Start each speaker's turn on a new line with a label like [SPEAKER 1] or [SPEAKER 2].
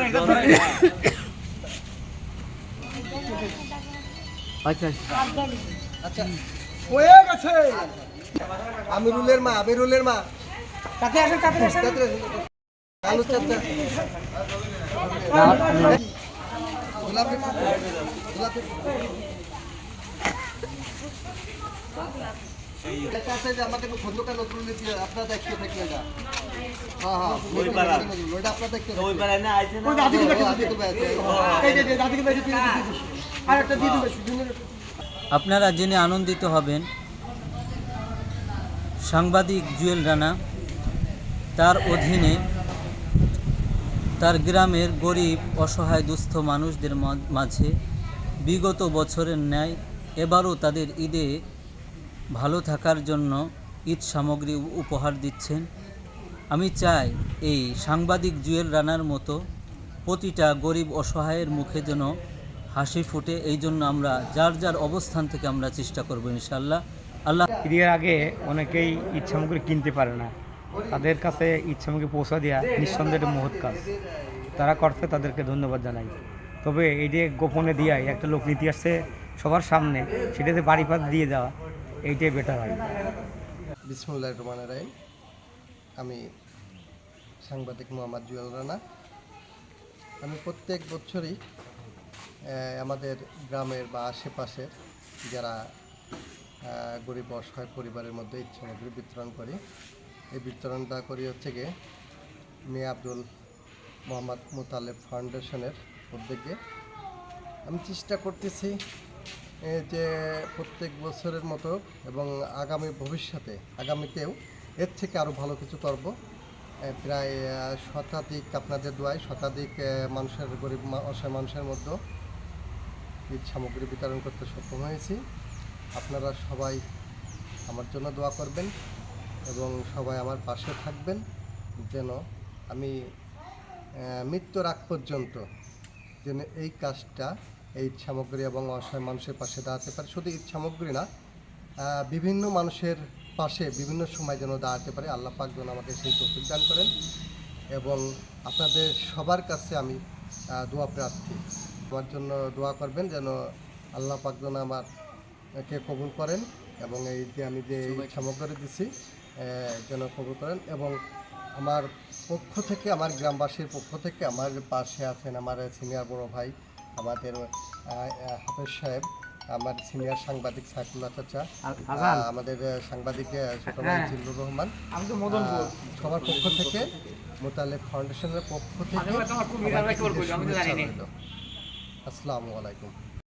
[SPEAKER 1] একদম ধরে
[SPEAKER 2] আচ্ছা। আমিরুলের মা আমিরুলের মা
[SPEAKER 1] তাতে আসেন তাতে আসেন
[SPEAKER 2] আলু আমাদের খন্দকার আপনার দায়িত্ব এটা। হ্যাঁ হ্যাঁ ওইটা আপনার দায়িত্ব
[SPEAKER 1] ওই
[SPEAKER 2] থাকলে।
[SPEAKER 1] বেলায় না আইছে না?
[SPEAKER 2] দাদিকে বেটে দাদিকে বেটে এই যে যে দাদিকে বেটে তুই আর একটা দিয়ে দিবে
[SPEAKER 3] আপনারা জেনে আনন্দিত হবেন সাংবাদিক জুয়েল রানা তার অধীনে তার গ্রামের গরিব, অসহায়, দুস্থ মানুষদের মাঝে বিগত বছরের ন্যায় এবারও তাদের ঈদে ভালো থাকার জন্য ঈদ সামগ্রী উপহার দিচ্ছেন। আমি চাই এই সাংবাদিক জুয়েল রানার মতো প্রতিটা গরিব, অসহায়ের মুখে যেন হাসি ফুটে। এই জন্য আমরা যার যার অবস্থান থেকে আমরা চেষ্টা করব ইনশাল্লাহ আল্লাহ
[SPEAKER 4] ঈদের আগে অনেকেই ঈদ সামগ্রী কিনতে পারে না। তাদের কাছে সামগ্রী পৌঁছা দেওয়া নিঃসন্দেহে একটা মহৎ কাজ। তারা করছে, তাদেরকে ধন্যবাদ জানাই। তবে এই যে গোপনে দিয়াই একটা লোক নীতি আসছে সবার সামনে, সেটাতে বাড়ি পাত দিয়ে দেওয়া, এইটাই বেটার হয়।
[SPEAKER 2] বিসমুল্লাহ রহমান রাহিম। আমি সাংবাদিক মোহাম্মদ জুয়েল রানা। আমি প্রত্যেক বছরই আমাদের গ্রামের বা আশেপাশের যারা গরিব অসহায় পরিবারের মধ্যে ঈদ সামগ্রী বিতরণ করি এই বিতরণটা করি হচ্ছে গিয়ে মিয়া আব্দুল মোহাম্মদ মোতালেব ফাউন্ডেশনের উদ্যোগে। আমি চেষ্টা করতেছি যে প্রত্যেক বছরের মতো এবং আগামী ভবিষ্যতে, আগামীতেও এর থেকে আরও ভালো কিছু করব। প্রায় শতাধিক আপনাদের দোয়ায়, শতাধিক মানুষের, গরিব অসহায় মানুষের মধ্যে ঈদ সামগ্রী বিতরণ করতে সক্ষম হয়েছি। আপনারা সবাই আমার জন্য দোয়া করবেন। এবং সবাই আমার পাশে থাকবেন যেন আমি মৃত্যুর আগ পর্যন্ত যেন এই কাজটা এই সামগ্রী এবং অসহায় মানুষের পাশে দাঁড়াতে পারে। শুধু ঈদ সামগ্রী না বিভিন্ন মানুষের পাশে বিভিন্ন সময় যেন দাঁড়াতে পারে। আল্লাহ পাক যেন আমাকে সেই তৌফিক দান করেন এবং আপনাদের সবার কাছে আমি দোয়া প্রার্থী। আমার জন্য দোয়া করবেন যেন আল্লাহ পাক যেন আমার কে কবুল করেন এবং এই যে আমি যে এই সামগ্রী দিছি যেন কবুল করেন এবং আমার পক্ষ থেকে আমার গ্রামবাসীর পক্ষ থেকে আমার পাশে আছেন আমার সিনিয়র বড় ভাই আমাদের হাফেজ সাহেব আমার সিনিয়র সাংবাদিক সাইফুল্লাহ চাচা আমাদের সাংবাদিক ছোট ভাই জিল্লুর রহমান। সবার পক্ষ থেকে মোতালেব ফাউন্ডেশনের পক্ষ থেকে। আসসালামু আলাইকুম।